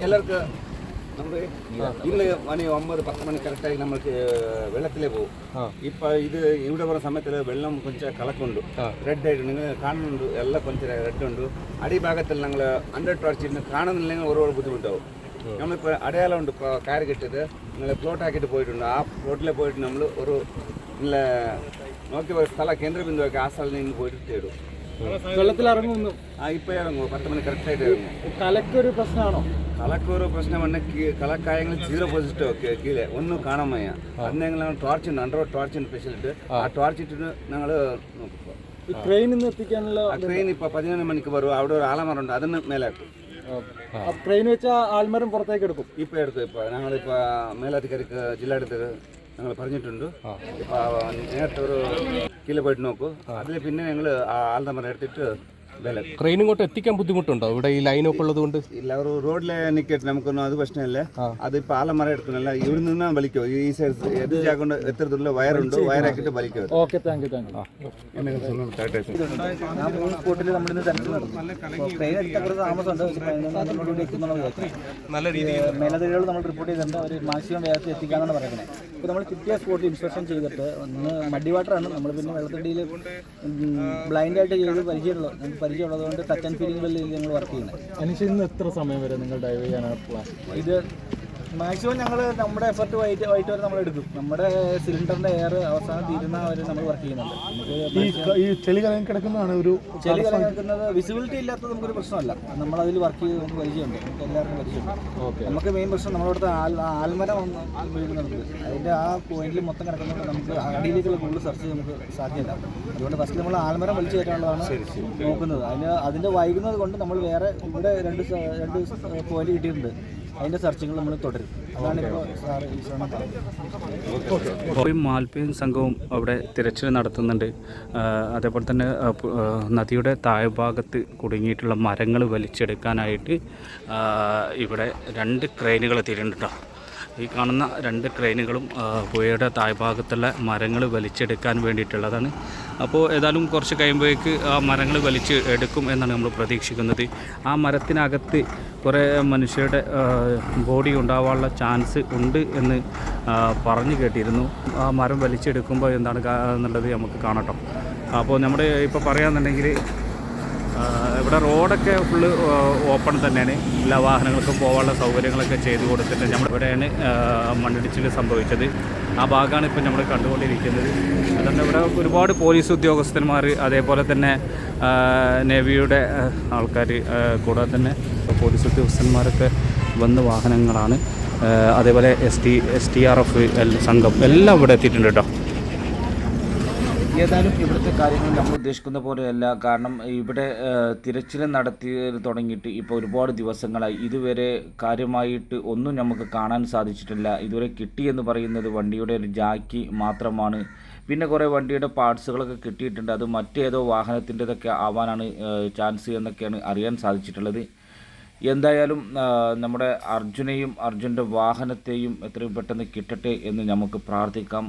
എല്ലാവർക്കും നമ്മുടെ ഇന്ന് മണി ഒമ്പത് പത്ത് മണി കറക്റ്റായി നമ്മൾക്ക് വെള്ളത്തിലേ പോകും ഇപ്പൊ ഇത് ഇവിടെ വരുന്ന സമയത്തിൽ വെള്ളം കൊഞ്ചം കളക്കുണ്ട് റെഡ് ആയിട്ട് നിങ്ങൾ കാണുന്നുണ്ട് എല്ലാം കൊഞ്ചം റെഡ് ഉണ്ട് അടിഭാഗത്തിൽ ഞങ്ങൾ അണ്ടർ ടോർച്ചിന് കാണുന്നില്ലെങ്കിൽ ഒരുപാട് ബുദ്ധിമുട്ടാവും നമ്മളിപ്പോൾ അടയാളം ഉണ്ട് ഇപ്പോൾ കാര് കെട്ടിയത് നിങ്ങൾ പ്ലോട്ട് ആക്കിയിട്ട് പോയിട്ടുണ്ട് ആ പ്ലോട്ടിൽ പോയിട്ട് നമ്മൾ ഒരു നല്ല നോക്കി ഒരു സ്ഥല കേന്ദ്രബിന്ദുവൊക്കെ ആ സ്ഥലത്ത് നിന്ന് പോയിട്ട് തേടും വെള്ളത്തിൽ ഇറങ്ങുന്നു ആ ഇപ്പോൾ ഇറങ്ങും പത്ത് മണി കറക്റ്റായിട്ട് ഇറങ്ങും തലക്കൊരു പ്രശ്നമാണോ? കളക്കായങ്ങൾ സീറോ പോസിറ്റീവ് കീഴെ ഒന്നും കാണാൻ വയ്യ. അന്നെങ്കിൽ ഞങ്ങൾ ടോർച്ച് ഉണ്ട് അണ്ടർ ടോർച്ച് ഉണ്ട് സ്പെഷ്യലിട്ട് ആ. ടോർച്ച് ഇട്ടിട്ട് ഞങ്ങൾ ട്രെയിനിൽ നിന്ന് എത്തിക്കാനുള്ള ട്രെയിൻ ഇപ്പൊ പതിനൊന്ന് മണിക്ക് വരും. അവിടെ ഒരു ആലമറ ഉണ്ട് അതിന് മേലാക്കും ട്രെയിൻ വെച്ച ആൽമരം പുറത്തേക്ക് എടുക്കും. ഇപ്പൊ എടുക്കും ഇപ്പൊ ഞങ്ങളിപ്പോൾ മേലധികാരിക്ക് ജില്ലാ എടുത്തത് ഞങ്ങൾ പറഞ്ഞിട്ടുണ്ട്. ഇപ്പൊ നേരത്തെ ഒരു കീഴെ പോയിട്ട് നോക്കൂ. അതിൽ പിന്നെ ഞങ്ങൾ ആൾ നമ്പർ എടുത്തിട്ട് വില ട്രെയിൻ ഇങ്ങോട്ട് എത്തിക്കാൻ ബുദ്ധിമുട്ടുണ്ടോ? ഇവിടെ ഈ ലൈനൊക്കെ ഉള്ളത് കൊണ്ട് ഇല്ല ഒരു റോഡിലെ നിക്കട്ട് നമുക്കൊന്നും അത് പ്രശ്നമില്ല. അത് ആലമരം എടുക്കണല്ല ഇവിടെ നിന്നാ വലിക്കോ ഈ സൈഡ് എത് ജാകൊണ്ട് എത്ര ദൂരം വയറുണ്ട്? വയറാക്കിട്ട് വലിക്കോ ഓക്കെ താങ്ക് യു താങ്ക് നല്ല രീതിയിൽ മേലധികാരികൾ നമ്മൾ റിപ്പോർട്ട് ചെയ്തിട്ടുണ്ട് അവർ മാക്സിമം വേഗത്തിൽ എത്തിക്കാന്നാണ് പറയുന്നത്. ഇപ്പോൾ നമ്മൾ കിട്ടിയ സ്പോട്ടിൽ ഇൻസ്പെക്ഷൻ ചെയ്തിട്ട് ഒന്ന് മഡി വാട്ടറാണ് നമ്മൾ പിന്നെ വെള്ളത്തടിയിൽ ബ്ലൈൻഡ് ആയിട്ട് ചെയ്ത് പരിചയമുള്ളൂ പരിചയമുള്ളതുകൊണ്ട് ടച്ച് ആൻഡ് ഫീലിംഗ് ഞങ്ങൾ വർക്ക് ചെയ്യുന്നത്. ഇന്ന് എത്ര സമയം വരെ നിങ്ങൾ ഡൈവ് ചെയ്യാനാണ് പ്ലാൻ ഇത് മാക്സിമം ഞങ്ങൾ നമ്മുടെ എഫർട്ട് വൈറ്റ് വൈറ്റ് വരെ നമ്മൾ എടുക്കും. നമ്മുടെ സിലിണ്ടറിന്റെ എയർ അവസാനം തീരുന്ന വരെ നമ്മൾ വർക്ക് ചെയ്യുന്നുണ്ട്. ഈ ചെളി കലങ്ങി കിടക്കുന്നതാണ് ഒരു ചെളി കിടക്കുന്നത് വിസിബിലിറ്റി ഇല്ലാത്തത് നമുക്കൊരു പ്രശ്നമല്ല. നമ്മൾ അതിൽ വർക്ക് ചെയ്ത് നമുക്ക് പരിചയമുണ്ട്. നമുക്ക് എല്ലാവർക്കും പരിചയമുണ്ട്. നമുക്ക് മെയിൻ പ്രശ്നം നമ്മളിവിടുത്തെ ആൽ ആൽമരം വീഴുന്നുണ്ട്. അതിന്റെ ആ പോയിന്റിൽ മൊത്തം കിടക്കുന്നതുകൊണ്ട് നമുക്ക് അടിയിലേക്കുള്ള കൂടുതൽ സെർച്ച് നമുക്ക് സാധ്യമല്ല അതുകൊണ്ട് ഫസ്റ്റ് നമ്മൾ ആൽമരം വലിച്ചു കയറ്റാനുള്ളതാണ് നോക്കുന്നത്. അതിന് അതിന്റെ വൈകുന്നത് കൊണ്ട് നമ്മൾ വേറെ ഇവിടെ രണ്ട് രണ്ട് പോയിന്റ് കിട്ടിയിട്ടുണ്ട്. അതിന്റെ സെർച്ചിങ്ങൾ നമ്മൾ തുടരും. അതാണ് ഇപ്പോൾ സംഘവും അവിടെ തിരച്ചിൽ നടത്തുന്നുണ്ട്. അതേപോലെ തന്നെ നദിയുടെ താഴ്ഭാഗത്ത് കുടുങ്ങിയിട്ടുള്ള മരങ്ങൾ വലിച്ചെടുക്കാനായിട്ട് ഇവിടെ രണ്ട് ക്രെയിനുകൾ എത്തിയിട്ടുണ്ട് കേട്ടോ ഈ കാണുന്ന രണ്ട് ക്രെയിനുകളും പുഴയുടെ താഴ്ഭാഗത്തുള്ള മരങ്ങൾ വലിച്ചെടുക്കാൻ വേണ്ടിയിട്ടുള്ളതാണ്. അപ്പോൾ ഏതായാലും കുറച്ച് കഴിയുമ്പോഴേക്ക് ആ മരങ്ങൾ വലിച്ച് എടുക്കും എന്നാണ് നമ്മൾ പ്രതീക്ഷിക്കുന്നത്. ആ മരത്തിനകത്ത് കുറേ മനുഷ്യരുടെ ബോഡി ഉണ്ടാവാനുള്ള ചാൻസ് ഉണ്ട് എന്ന് പറഞ്ഞു കേട്ടിരുന്നു. ആ മരം വലിച്ചെടുക്കുമ്പോൾ എന്താണ് എന്നുള്ളത് നമുക്ക് കാണട്ടോ അപ്പോൾ നമ്മുടെ ഇപ്പോൾ പറയാന്നുണ്ടെങ്കിൽ ആ, ഇവിടെ റോഡൊക്കെ ഫുള്ള് ഓപ്പൺ തന്നെയാണ്. എല്ലാ വാഹനങ്ങൾക്കും പോകാനുള്ള സൗകര്യങ്ങളൊക്കെ ചെയ്തു കൊടുത്തിട്ട് നമ്മൾ ഇവിടെയാണ് മണ്ണിടിച്ചിൽ സംഭവിച്ചത്. ആ ഭാഗമാണ് ഇപ്പം നമ്മൾ കണ്ടുകൊണ്ടിരിക്കുന്നത്. അതുകൊണ്ട് ഇവിടെ ഒരുപാട് പോലീസ് ഉദ്യോഗസ്ഥന്മാർ അതേപോലെ തന്നെ നേവിയുടെ ആൾക്കാർ കൂടാതെ തന്നെ പോലീസ് ഉദ്യോഗസ്ഥന്മാരൊക്കെ വന്ന വാഹനങ്ങളാണ്. അതേപോലെ S T S T R F സംഘം എല്ലാം ഇവിടെ എത്തിയിട്ടുണ്ട് കേട്ടോ. ഏതായാലും ഇവിടുത്തെ കാര്യങ്ങൾ നമ്മൾ ഉദ്ദേശിക്കുന്ന പോലെയല്ല. കാരണം ഇവിടെ തിരച്ചിൽ നടത്തി തുടങ്ങിയിട്ട് ഇപ്പോൾ ഒരുപാട് ദിവസങ്ങളായി. ഇതുവരെ കാര്യമായിട്ട് ഒന്നും നമുക്ക് കാണാൻ സാധിച്ചിട്ടില്ല. ഇതുവരെ കിട്ടിയെന്ന് പറയുന്നത് വണ്ടിയുടെ ഒരു ജാക്കി മാത്രമാണ്. പിന്നെ കുറേ വണ്ടിയുടെ പാർട്സുകളൊക്കെ കിട്ടിയിട്ടുണ്ട്. അത് മറ്റേതോ വാഹനത്തിന്റെതൊക്കെ ആവാനാണ് ചാൻസ് എന്നൊക്കെയാണ് അറിയാൻ സാധിച്ചിട്ടുള്ളത്. എന്തായാലും നമ്മുടെ അർജുനെയും അർജുന്റെ വാഹനത്തെയും എത്രയും പെട്ടെന്ന് കിട്ടട്ടെ എന്ന് നമുക്ക് പ്രാർത്ഥിക്കാം.